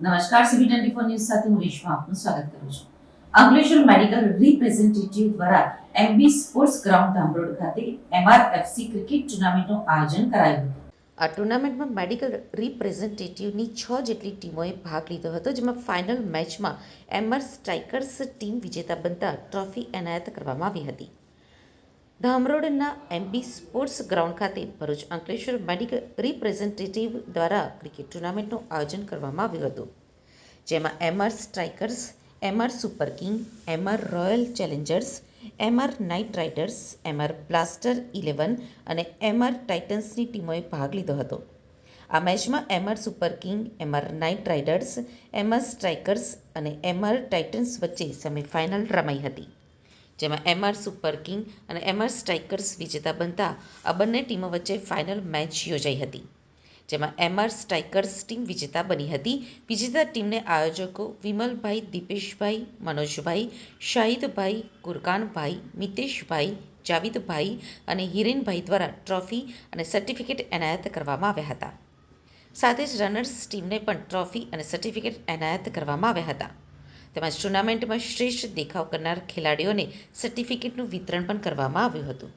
નમસ્કાર CB twenty four news સાથે હું રેશમા આપનું સ્વાગત કરું છું. અંકલેશ્વર મેડિકલ રિપ્રેઝેન્ટેટિવ દ્વારા એમબી સ્પોર્ટ્સ ગ્રાઉન્ડ ધામરોડ ખાતે એમઆરએફસી ક્રિકેટ ટુર્નામેન્ટનું આયોજન કરાયું હતું. આ ટુર્નામેન્ટમાં મેડિકલ રિપ્રેઝેન્ટેટિવની છ જેટલી ટીમોએ ભાગ લીધો હતો, જેમાં ફાઇનલ મેચમાં એમઆર સ્ટ્રાઇકર્સ ટીમ વિજેતા બનતા ટ્રોફી એનાયત કરવામાં આવી હતી. ધામરોડના એમબી સ્પોર્ટ્સ ગ્રાઉન્ડ ખાતે ભરૂચ અંકલેશ્વર મેડિકલ રિપ્રેઝેન્ટેટિવ દ્વારા ક્રિકેટ ટુર્નામેન્ટનું આયોજન કરવામાં આવ્યું હતું જેમાં MR strikers MR super king MR royal challengers MR knight riders MR blaster eleven અને એમઆર ટાઇટન્સની ટીમોએ ભાગ લીધો હતો આ મેચમાં MR super king MR knight riders MR strikers અને એમઆર ટાઇટન્સ વચ્ચે સેમીફાઇનલ રમાઈ હતી જેમાં એમઆર સુપર કિંગ અને એમઆર સ્ટ્રાઇકર્સ વિજેતા બનતા આ બંને ટીમો વચ્ચે ફાઇનલ મેચ યોજાઈ હતી. જેમાં એમઆર સ્ટ્રાઇકર્સ ટીમ વિજેતા બની હતી. વિજેતા ટીમને આયોજકો વિમલભાઈ, દીપેશભાઈ, મનોજભાઈ, શાહિદભાઈ કુરકાનભાઈ મિતેશભાઈ, જાવિદભાઈ અને હિરેનભાઈ દ્વારા ટ્રોફી અને સર્ટિફિકેટ એનાયત કરવામાં આવ્યા હતા. સાથે જ રનર્સ ટીમને પણ ટ્રોફી અને સર્ટિફિકેટ એનાયત કરવામાં આવ્યા હતા. તેમજ ટુર્નામેન્ટમાં શ્રેષ્ઠ દેખાવ કરનાર ખેલાડીઓને સર્ટિફિકેટનું વિતરણ પણ કરવામાં આવ્યું હતું.